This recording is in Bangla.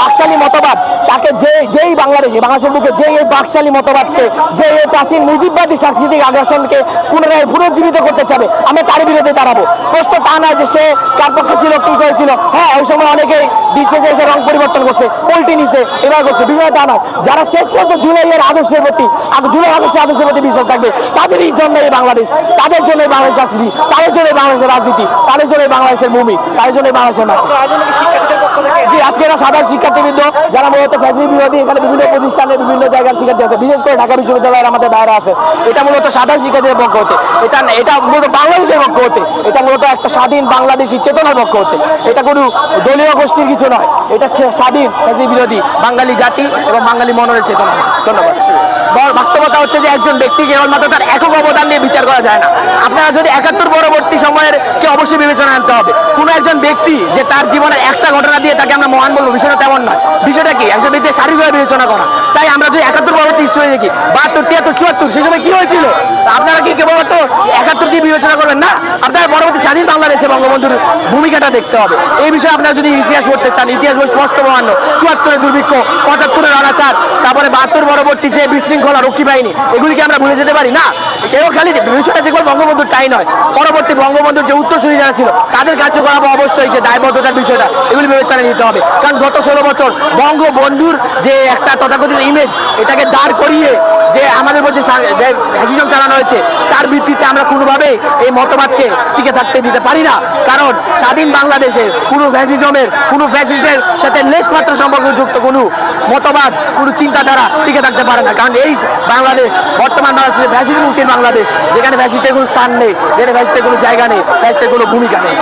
বাকশালী মতবাদ, তাকে যে যেই বাংলাদেশে বাংলাদেশের বুকে যেই এই বাকশালী মতবাদকে যে এই প্রাচীন মুজিববাদী সাংস্কৃতিক আগ্রাসনকে পুনরায় পুনর্জীবিত করতে চাবে আমরা তার বিরুদ্ধে দাঁড়াবো। প্রশ্ন তা না যে সে কার পক্ষে ছিল, কি করেছিল। হ্যাঁ ওই সময় অনেকেই যে এসে রং পরিবর্তন করছে পোল্টি নিছে, এবার করছে, বিষয় তা না যারা শেষ পর্যন্ত জুলাইয়ের আদর্শের প্রতি জুলাই আগস্টের আদর্শের প্রতি বিশ্বাস থাকবে, তাদেরই জন্য এই বাংলাদেশ, তাদের জন্য বাংলাদেশ রাজনীতি, তাদের জন্য বাংলাদেশের রাজনীতি, তাদের জন্য বাংলাদেশের ভূমি, তাদের জন্য বাংলাদেশের মাটি রাজনৈতিক শিক্ষার্থীদের পক্ষ থেকে এরা সাধারণ শিক্ষার্থীবৃন্দ, যারা মূলত ফ্যাসিলিটি বিরোধী, এখানে বিভিন্ন প্রতিষ্ঠানে বিভিন্ন জায়গার শিক্ষার্থী আছে। বিশেষ করে ঢাকা বিশ্ববিদ্যালয়ের আমাদের বাইরে আছে। এটা মূলত সাধারণ শিক্ষার্থীদের পক্ষ হতে। এটা এটা মূলত বাংলাদেশের পক্ষ হতে। এটা মূলত একটা স্বাধীন বাংলাদেশি চেতনার পক্ষ হতে। এটা কোনো দলীয় গোষ্ঠীর কিছু নয়। এটা স্বাধীন ফ্যাসিলিটি বিরোধী বাঙালি জাতি এবং বাঙালি মনের চেতনা। ধন্যবাদ। বাস্তবতা হচ্ছে যে একজন ব্যক্তি কেবলমাত্র তার একক অবদান নিয়ে বিচার করা যায় না। আপনারা যদি একাত্তর পরবর্তী সময়ের অবশ্যই বিবেচনা আনতে হবে। কোন একজন ব্যক্তি যে তার জীবনের একটা ঘটনা দিয়ে তাকে আমরা মহান বলব, বিষয়টা তেমন নয়। বিষয়টা কি? একজন ব্যক্তি শারীরিকভাবে বিবেচনা করা। তাই আমরা যদি একাত্তর পরবর্তী হিস্ট্রি দেখি, বাহাত্তর, তিয়াত্তর, চুয়াত্তর সেই সময় কি হয়েছিল? আপনারা কি কেবলমাত্র একাত্তর দিয়ে বিবেচনা করবেন না? আপনার পরবর্তী স্বাধীন বাংলাদেশে বঙ্গবন্ধুর ভূমিকাটা দেখতে হবে। এই বিষয়ে আপনারা যদি ইতিহাস পড়তে চান, ইতিহাস বই স্পষ্ট প্রমাণ্য চুয়াত্তরের দুর্ভিক্ষ পঁচাত্তরের অনাচার তারপরে বাহাত্তর পরবর্তী যে বিশৃঙ্খলা রক্ষী বাহিনী, এগুলিকে আমরা ভুলে যেতে পারি না। কেউ খালি বিষয়টা যে কেবল বঙ্গবন্ধুর তাই নয়, পরবর্তী বঙ্গবন্ধুর যে উত্তরসূরি যারা ছিল, তাদের কার্যকলাপ অবশ্যই যে দায়বদ্ধতার বিষয়টা, এগুলি বিবেচনায় নিতে হবে। কারণ গত ষোলো বছর বঙ্গবন্ধুর যে একটা তথাকথিত ইমেজ এটাকে দাঁড় করিয়ে যে আমাদের মধ্যে ফ্যাসিজম চালানো হয়েছে, তার ভিত্তিতে আমরা কোনোভাবে এই মতবাদকে টিকে থাকতে দিতে পারি না। কারণ স্বাধীন বাংলাদেশের কোনো ফ্যাসিজমের কোনো ফ্যাসিস্টের সাথে লেশ মাত্র সম্পর্কযুক্ত কোনো মতবাদ কোনো চিন্তাধারা টিকে থাকতে পারে না। কারণ এই বাংলাদেশ, বর্তমান বাংলাদেশ ফ্যাসিস্ট মুক্তির বাংলাদেশ, যেখানে ফ্যাসিস্টের কোনো স্থান নেই, যেখানে ফ্যাসিস্টের কোনো জায়গা নেই ফ্যাসিস্টের কোনো ভূমিকা নেই।